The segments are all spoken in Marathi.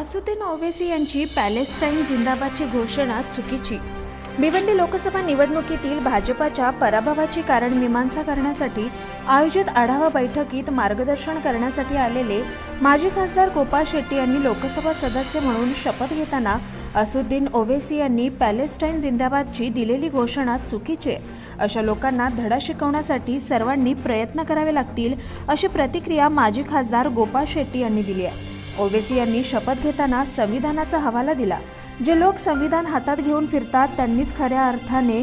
असुद्दीन ओवेसी यांची पॅलेस्टाईन जिंदाबादची घोषणा चुकीची. भिवंडी लोकसभा निवडणुकीतील भाजपाच्या पराभवाची कारण मीमांसा करण्यासाठी आयोजित आढावा बैठकीत मार्गदर्शन करण्यासाठी आलेले माजी खासदार गोपाळ शेट्टी यांनी लोकसभा सदस्य म्हणून शपथ घेताना असुद्दीन ओवेसी यांनी पॅलेस्टाईन जिंदाबादची दिलेली घोषणा चुकीची आहे. अशा लोकांना धडा शिकवण्यासाठी सर्वांनी प्रयत्न करावे लागतील अशी प्रतिक्रिया माजी खासदार गोपाळ शेट्टी यांनी दिली आहे. ओवेसी यांनी शपथ घेताना संविधानाचा हवाला दिला. जे लोक संविधान हातात घेऊन फिरतात त्यांनीच खऱ्या अर्थाने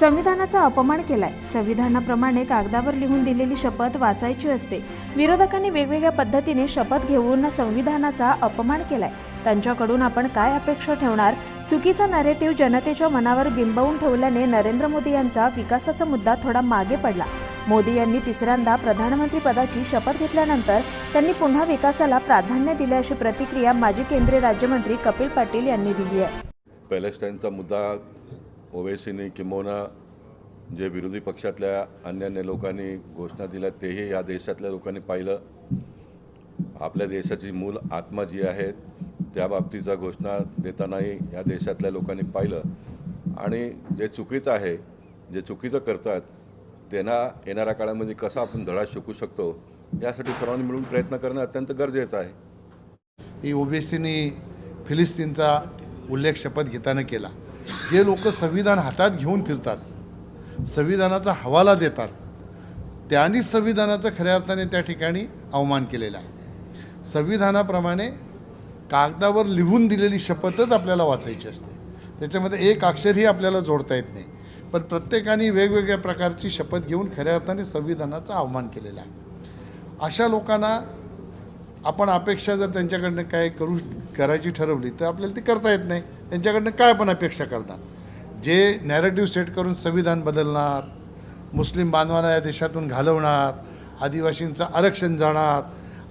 संविधानाचा अपमान केलाय. संविधानाप्रमाणे कागदावर लिहून दिलेली शपथ वाचायची असते. विरोधकांनी वेगवेगळ्या पद्धतीने शपथ घेऊन संविधानाचा अपमान केलाय. त्यांच्याकडून आपण काय अपेक्षा ठेवणार? चुकीचा नरेटिव्ह जनतेच्या मनावर बिंबवून ठेवल्याने नरेंद्र मोदी यांचा विकासाचा मुद्दा थोडा मागे पडला. मोदी यांनी तिसऱ्यांदा प्रधानमंत्री पदाची शपथ घेतल्यानंतर त्यांनी पुन्हा विकासाला प्राधान्य दिले अशी प्रतिक्रिया माजी केंद्रीय राज्यमंत्री कपिल पाटील यांनी दिली आहे. पॅलेस्टाईनचा मुद्दा ओवेसीने किंबहुना जे विरोधी पक्षातल्या अन्य अन्य लोकांनी घोषणा दिल्या तेही या देशातल्या लोकांनी पाहिलं. आपल्या देशाची मूल आत्मा जी आहे त्या बाबतीचा घोषणा देतानाही या देशातल्या लोकांनी पाहिलं. आणि जे चुकीचं आहे जे चुकीचं करतात त्यांना येणाऱ्या काळामध्ये कसा आपण धडा शिकू शकतो यासाठी सर्वांनी मिळून प्रयत्न करणं अत्यंत गरजेचं आहे. ही ओबीसीनी फिलिस्तीनचा उल्लेख शपथ घेताना केला. जे लोक संविधान हातात घेऊन फिरतात संविधानाचा हवाला देतात त्यांनी संविधानाचं खऱ्या अर्थाने त्या ठिकाणी अवमान केलेला आहे. संविधानाप्रमाणे कागदावर लिहून दिलेली शपथच आपल्याला वाचायची असते. त्याच्यामध्ये एक अक्षरही आपल्याला जोडता येत नाही. पण प्रत्येकाने वेगवेगळ्या प्रकारची शपथ घेऊन खऱ्या अर्थाने संविधानाचा आव्हान केलेलं आहे. अशा लोकांना आपण अपेक्षा जर त्यांच्याकडनं काय करू करायची ठरवली तर आपल्याला ती करता येत नाही. त्यांच्याकडनं काय आपण अपेक्षा करणार? जे नॅरेटिव्ह सेट करून संविधान बदलणार मुस्लिम बांधवांना या देशातून घालवणार आदिवासींचं आरक्षण जाणार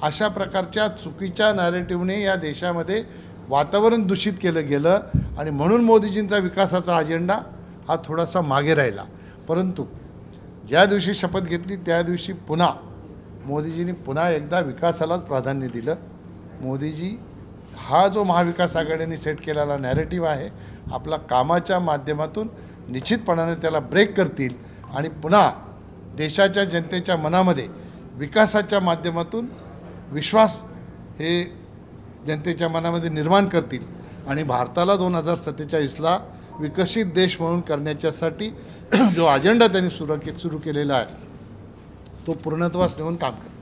अशा प्रकारच्या चुकीच्या नॅरेटिव्हने या देशामध्ये वातावरण दूषित केलं गेलं आणि म्हणून मोदीजींचा विकासाचा अजेंडा हा थोडासा मागे राहिला. परंतु ज्या दिवशी शपथ घेतली त्या दिवशी पुन्हा मोदीजींनी पुन्हा एकदा विकासालाच प्राधान्य दिलं. मोदीजी हा जो महाविकास आघाडीने सेट केलेला नॅरेटिव्ह आहे आपला कामाच्या माध्यमातून निश्चितपणाने त्याला ब्रेक करतील आणि पुन्हा देशाच्या जनतेच्या मनामध्ये विकासाच्या माध्यमातून विश्वास हे जनतेच्या मनामध्ये निर्माण करतील. आणि भारताला दोन हजार सत्तेचाळीसला विकसित देश म्हणून करण्याच्यासाठी जो अजेंडा त्यांनी सुरू के सुरू केलेला आहे तो पूर्णत्वास नेऊन काम करतो